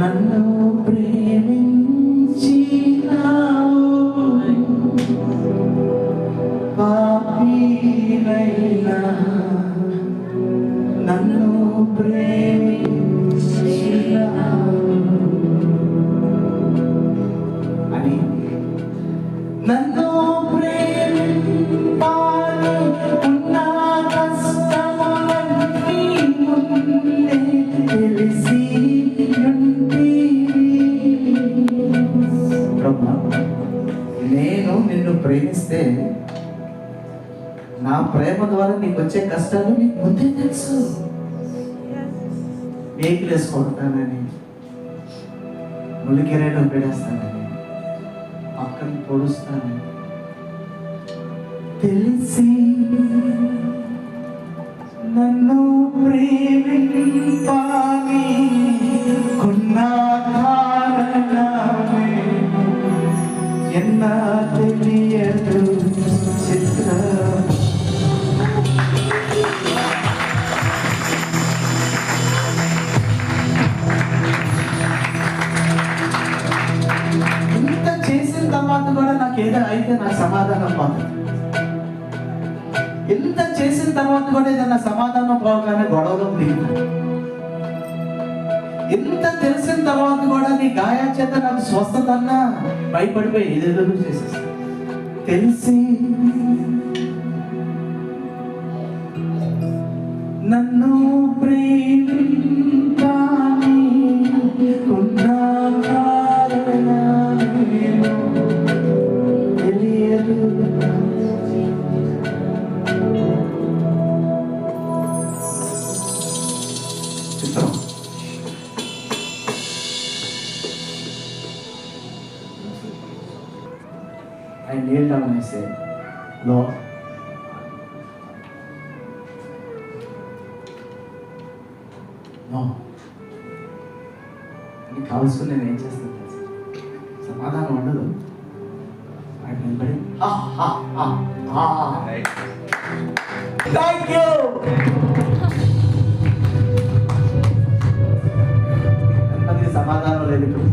నన్ను ప్రేమించినావు నేను నిన్ను ప్రేమిస్తే నా ప్రేమ ద్వారా నీకు వచ్చే కష్టాలు నీకు ముందే తెలుసు. వేసుకుంటానని ములికెరేయడం పెడేస్తానని పక్కన పొడుస్తాను తెలిసి ఎన్న తెలియదు చిత్ర. ఇంత చేసిన తర్వాత కూడా నాకు ఏదో అయితే నాకు సమాధానం పోతుంది ఇంత చేసిన తర్వాత కూడా ఏదైనా సమాధానం పోగానే గొడవలో దిగు ఇంత తెలిసిన తర్వాత కూడా నీ గాయా చేత నాకు స్వస్థత అన్నా భయపడిపోయి ఏదేదో చేసేస్తా. తెలిసి నన్ను ప్రేమ I kneel down and I Lord, నీకు కావాల్సిన నేను ఏం చేస్తాను సమాధానం ఉండదు. ఆయన నిలబడి థ్యాంక్ యూ సమాధానం లేదు ఇప్పుడు.